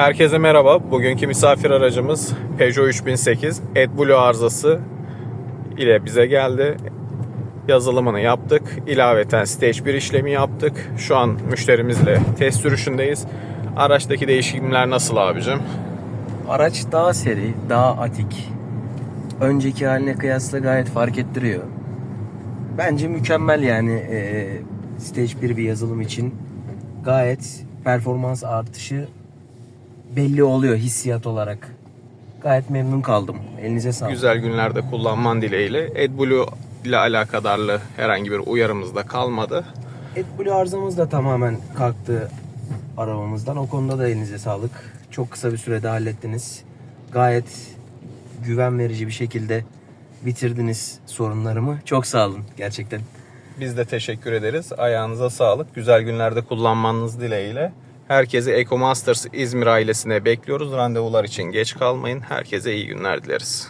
Herkese merhaba. Bugünkü misafir aracımız Peugeot 3008 AdBlue arızası ile bize geldi. Yazılımını yaptık. İlaveten Stage 1 işlemi yaptık. Şu an müşterimizle test sürüşündeyiz. Araçtaki değişimler nasıl abicim? Araç daha seri, daha atik. Önceki haline kıyasla gayet fark ettiriyor. Bence mükemmel yani eee, Stage 1 bir yazılım için. Gayet performans artışı belli oluyor hissiyat olarak. Gayet memnun kaldım. Elinize sağlık. Güzel günlerde kullanman dileğiyle. AdBlue ile alakadarlı herhangi bir uyarımız da kalmadı. AdBlue arızamız da tamamen kalktı arabamızdan. O konuda da elinize sağlık. Çok kısa bir sürede hallettiniz. Gayet güven verici bir şekilde bitirdiniz sorunlarımı. Çok sağ olun gerçekten. Biz de teşekkür ederiz. Ayağınıza sağlık. Güzel günlerde kullanmanız dileğiyle. Herkesi EcoMasters İzmir ailesine bekliyoruz. Randevular için geç kalmayın. Herkese iyi günler dileriz.